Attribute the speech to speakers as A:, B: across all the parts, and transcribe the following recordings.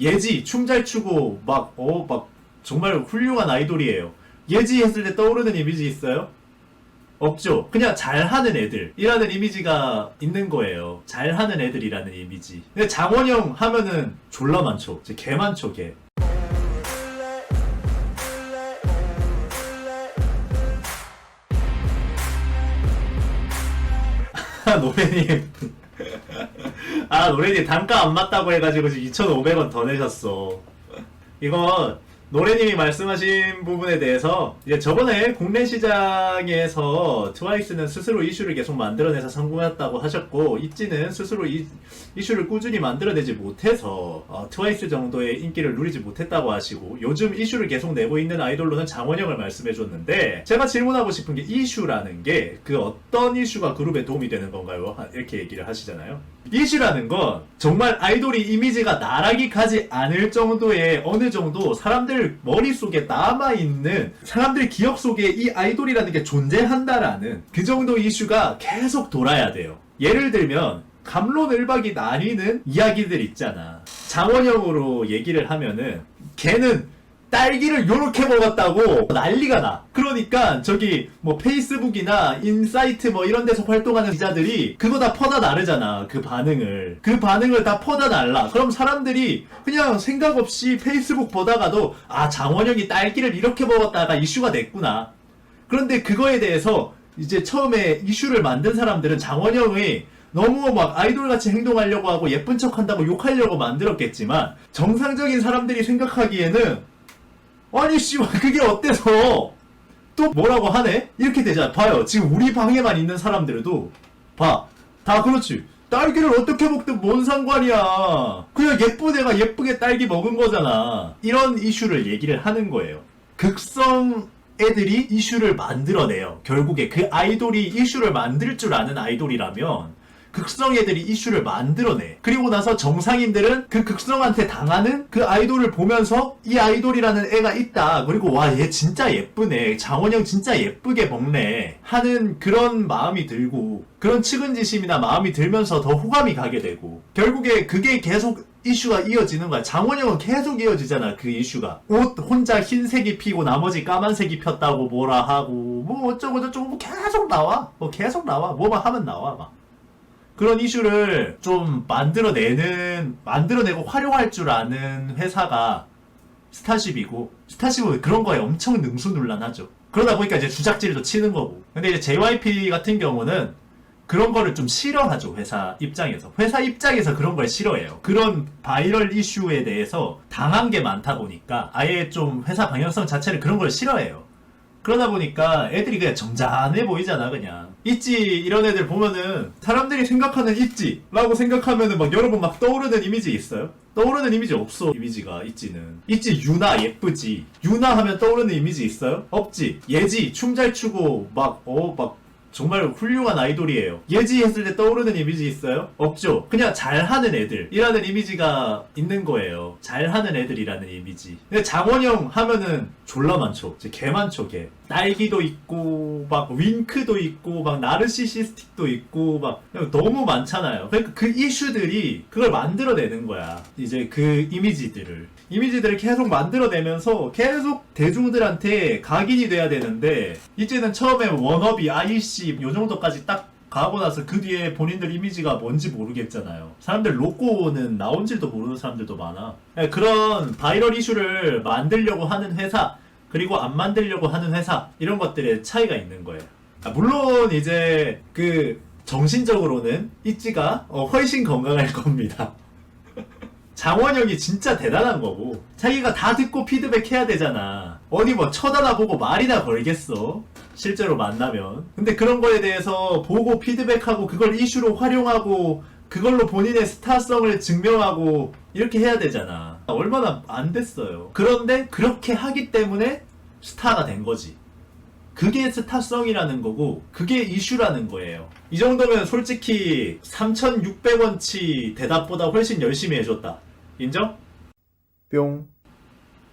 A: 예지 춤 잘 추고 막 어 막 정말 훌륭한 아이돌이에요. 예지 했을 때 떠오르는 이미지 있어요? 없죠. 그냥 잘하는 애들이라는 이미지가 있는 거예요. 잘하는 애들이라는 이미지. 근데 장원영 하면은 졸라 많죠. 개 많죠, 개. 아, 노래님. 아, 노래님 단가 안 맞다고 해가지고 지금 2,500원 더 내셨어. 이건 노래님이 말씀하신 부분에 대해서 이제 저번에 국내 시장에서 트와이스는 스스로 이슈를 계속 만들어내서 성공했다고 하셨고 있지는 스스로 이, 이슈를 꾸준히 만들어내지 못해서 어, 트와이스 정도의 인기를 누리지 못했다고 하시고 요즘 이슈를 계속 내고 있는 아이돌로는 장원영을 말씀해줬는데 제가 질문하고 싶은 게 이슈라는 게 그 어떤 이슈가 그룹에 도움이 되는 건가요? 하- 이렇게 얘기를 하시잖아요. 이슈라는 건 정말 아이돌이 이미지가 나락이 가지 않을 정도의 어느 정도 사람들 머릿속에 남아있는 사람들 기억 속에 이 아이돌이라는 게 존재한다라는 그 정도 이슈가 계속 돌아야 돼요. 예를 들면 감론을박이 나뉘는 이야기들 있잖아. 장원영으로 얘기를 하면은 걔는 딸기를 요렇게 먹었다고 난리가 나. 그러니까 저기 뭐 페이스북이나 인사이트 뭐 이런 데서 활동하는 기자들이 그거 다 퍼다 나르잖아. 그 반응을. 그 반응을 다 퍼다 날라. 그럼 사람들이 그냥 생각 없이 페이스북 보다가도 아 장원영이 딸기를 이렇게 먹었다가 이슈가 됐구나. 그런데 그거에 대해서 이제 처음에 이슈를 만든 사람들은 장원영의 너무 막 아이돌같이 행동하려고 하고 예쁜 척 한다고 욕하려고 만들었겠지만 정상적인 사람들이 생각하기에는 아니 씨발 그게 어때서? 또 뭐라고 하네? 이렇게 되잖아. 봐요. 지금 우리 방에만 있는 사람들도. 봐. 다 그렇지. 딸기를 어떻게 먹든 뭔 상관이야. 그냥 예쁜 애가 예쁘게 딸기 먹은 거잖아. 이런 이슈를 얘기를 하는 거예요. 극성 애들이 이슈를 만들어내요. 결국에 그 아이돌이 이슈를 만들 줄 아는 아이돌이라면 극성 애들이 이슈를 만들어내. 그리고 나서 정상인들은 그 극성한테 당하는 그 아이돌을 보면서 이 아이돌이라는 애가 있다. 그리고 와, 얘 진짜 예쁘네. 장원영 진짜 예쁘게 먹네. 하는 그런 마음이 들고, 그런 측은지심이나 마음이 들면서 더 호감이 가게 되고, 결국에 그게 계속 이슈가 이어지는 거야. 장원영은 계속 이어지잖아, 그 이슈가. 옷 혼자 흰색이 피고 나머지 까만색이 폈다고 뭐라 하고, 뭐 어쩌고 저쩌고 뭐 계속 나와. 뭐 계속 나와. 뭐만 하면 나와, 막. 그런 이슈를 좀 만들어내는, 만들어내고 활용할 줄 아는 회사가 스타쉽이고, 스타쉽은 그런 거에 엄청 능수놀란하죠. 그러다 보니까 이제 주작질도 치는 거고. 근데 이제 JYP 같은 경우는 그런 거를 좀 싫어하죠, 회사 입장에서. 회사 입장에서 그런 걸 싫어해요. 그런 바이럴 이슈에 대해서 당한 게 많다 보니까 아예 좀 회사 방향성 자체를 그런 걸 싫어해요. 그러다 보니까 애들이 그냥 점잖해 보이잖아 그냥 있지 이런 애들 보면은 사람들이 생각하는 있지라고 생각하면은 막 여러분 막 떠오르는 이미지 있어요? 떠오르는 이미지 없어 이미지가 있지는 있지 유나 예쁘지 유나 하면 떠오르는 이미지 있어요? 없지 예지 춤 잘 추고 막 어막 정말 훌륭한 아이돌이에요. 예지 했을 때 떠오르는 이미지 있어요? 없죠. 그냥 잘하는 애들이라는 이미지가 있는 거예요. 잘하는 애들이라는 이미지. 근데 장원영 하면은 졸라 많죠. 개 많죠, 개. 딸기도 있고, 막 윙크도 있고, 막 나르시시스틱도 있고, 막 너무 많잖아요. 그러니까 그 이슈들이 그걸 만들어내는 거야. 이제 그 이미지들을. 이미지들을 계속 만들어내면서 계속 대중들한테 각인이 돼야 되는데 이제는 처음에 워너비, 아이씨 요 정도까지 딱 가고 나서 그 뒤에 본인들 이미지가 뭔지 모르겠잖아요. 사람들 로고는 나온지도 모르는 사람들도 많아. 네, 그런 바이럴 이슈를 만들려고 하는 회사 그리고 안 만들려고 하는 회사 이런 것들의 차이가 있는 거예요. 아, 물론 이제 그 정신적으로는 있지가 어, 훨씬 건강할 겁니다. 장원영이 진짜 대단한 거고 자기가 다 듣고 피드백 해야 되잖아. 어디 뭐 쳐다다보고 말이나 걸겠어? 실제로 만나면. 근데 그런 거에 대해서 보고 피드백하고 그걸 이슈로 활용하고 그걸로 본인의 스타성을 증명하고 이렇게 해야 되잖아. 얼마나 안 됐어요. 그런데 그렇게 하기 때문에 스타가 된 거지 그게 스타성이라는 거고 그게 이슈라는 거예요. 이 정도면 솔직히 3,600원치 대답보다 훨씬 열심히 해줬다. 인정?
B: 뿅.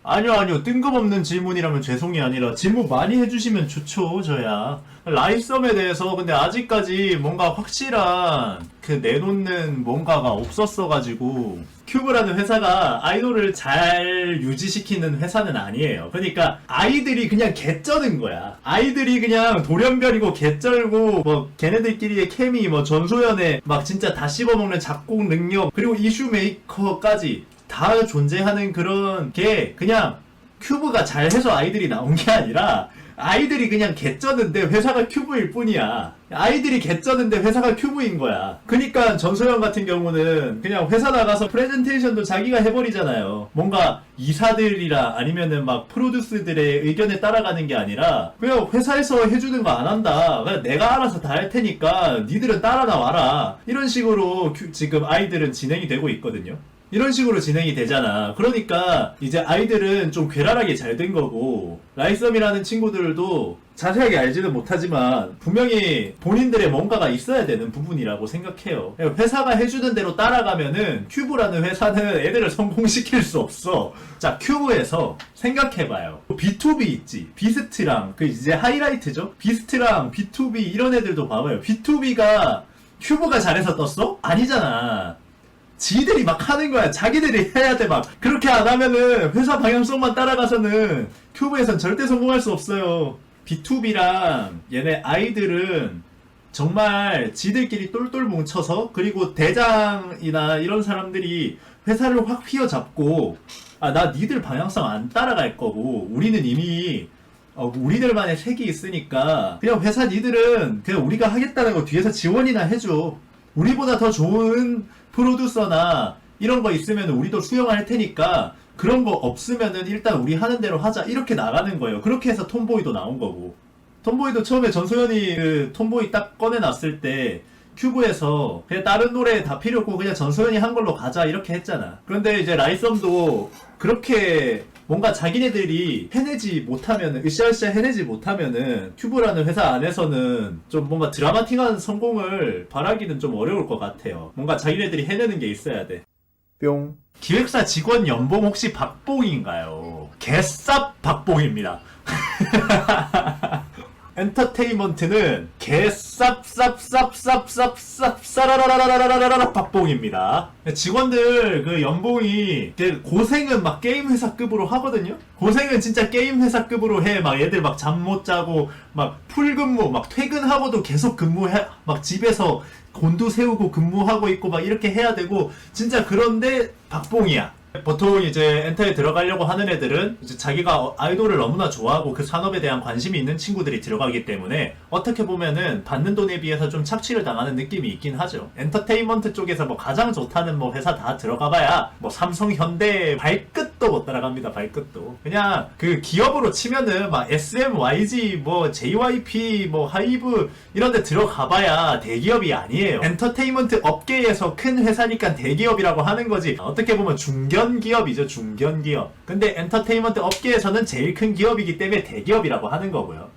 A: 아니요, 아니요. 뜬금없는 질문이라면 죄송이 아니라 질문 많이 해주시면 좋죠, 저야. 라이썸에 대해서 근데 아직까지 뭔가 확실한 그 내놓는 뭔가가 없었어가지고 큐브라는 회사가 아이돌을 잘 유지시키는 회사는 아니에요. 그러니까 아이들이 그냥 개쩌는 거야. 아이들이 그냥 돌연변이고 개쩔고 뭐 걔네들끼리의 케미 뭐 전소연의 막 진짜 다 씹어먹는 작곡 능력 그리고 이슈 메이커까지 다 존재하는 그런 게 그냥 큐브가 잘해서 아이들이 나온 게 아니라 아이들이 그냥 개쩌는데 회사가 큐브일 뿐이야. 아이들이 개쩌는데 회사가 큐브인 거야. 그니까 전소연 같은 경우는 그냥 회사 나가서 프레젠테이션도 자기가 해버리잖아요. 뭔가 이사들이라 아니면은 막 프로듀스들의 의견에 따라가는 게 아니라 그냥 회사에서 해주는 거 안 한다. 그냥 내가 알아서 다 할 테니까 니들은 따라 나와라. 이런 식으로 큐- 지금 아이들은 진행이 되고 있거든요. 이런 식으로 진행이 되잖아. 그러니까 이제 아이들은 좀 괴랄하게 잘 된 거고 라이썸이라는 친구들도 자세하게 알지는 못하지만 분명히 본인들의 뭔가가 있어야 되는 부분이라고 생각해요. 회사가 해주는 대로 따라가면은 큐브라는 회사는 애들을 성공시킬 수 없어. 자, 큐브에서 생각해봐요. B2B 있지. 비스트랑 그 이제 하이라이트죠. 비스트랑 B2B 이런 애들도 봐봐요. B2B가 큐브가 잘해서 떴어? 아니잖아. 지들이 막 하는 거야. 자기들이 해야 돼, 막. 그렇게 안 하면은 회사 방향성만 따라가서는 큐브에선 절대 성공할 수 없어요. B2B랑 얘네 아이들은 정말 지들끼리 똘똘 뭉쳐서 그리고 대장이나 이런 사람들이 회사를 확 휘어잡고 아, 나 니들 방향성 안 따라갈 거고 우리는 이미 어, 우리들만의 색이 있으니까 그냥 회사 니들은 그냥 우리가 하겠다는 거 뒤에서 지원이나 해줘. 우리보다 더 좋은 프로듀서나 이런 거 있으면 우리도 수용할 테니까 그런 거 없으면은 일단 우리 하는 대로 하자 이렇게 나가는 거예요. 그렇게 해서 톰보이도 나온 거고. 톰보이도 처음에 전소연이 그 톰보이 딱 꺼내놨을 때 큐브에서 그냥 다른 노래 다 필요 없고 그냥 전소연이 한 걸로 가자 이렇게 했잖아. 그런데 이제 라이썸도 그렇게 뭔가 자기네들이 해내지 못하면은 으쌰으쌰 해내지 못하면은 큐브라는 회사 안에서는 좀 뭔가 드라마틱한 성공을 바라기는 좀 어려울 것 같아요. 뭔가 자기네들이 해내는 게 있어야 돼. 뿅. 기획사 직원 연봉 혹시 박봉인가요? 개쌉 박봉입니다. 엔터테인먼트는 개쌉쌉쌉쌉쌉쌉싸라라라라라라라 박봉입니다. 직원들 그 연봉이 그 고생은 막 게임 회사급으로 하거든요. 고생은 진짜 게임 회사급으로 해. 막 얘들 막 잠 못 자고 막 풀근무 막 퇴근하고도 계속 근무해. 막 집에서 곤두 세우고 근무하고 있고 막 이렇게 해야 되고 진짜 그런데 박봉이야. 보통 이제 엔터에 들어가려고 하는 애들은 이제 자기가 아이돌을 너무나 좋아하고 그 산업에 대한 관심이 있는 친구들이 들어가기 때문에 어떻게 보면은 받는 돈에 비해서 좀 착취를 당하는 느낌이 있긴 하죠. 엔터테인먼트 쪽에서 뭐 가장 좋다는 뭐 회사 다 들어가봐야 뭐 삼성, 현대 발끝 도 못 따라갑니다. 발끝도 그냥 그 기업으로 치면은 막 SM, YG, 뭐 JYP, 뭐 하이브 이런 데 들어가 봐야 대기업이 아니에요. 엔터테인먼트 업계에서 큰 회사니까 대기업이라고 하는 거지. 어떻게 보면 중견 기업이죠. 중견 기업. 근데 엔터테인먼트 업계에서는 제일 큰 기업이기 때문에 대기업이라고 하는 거고요.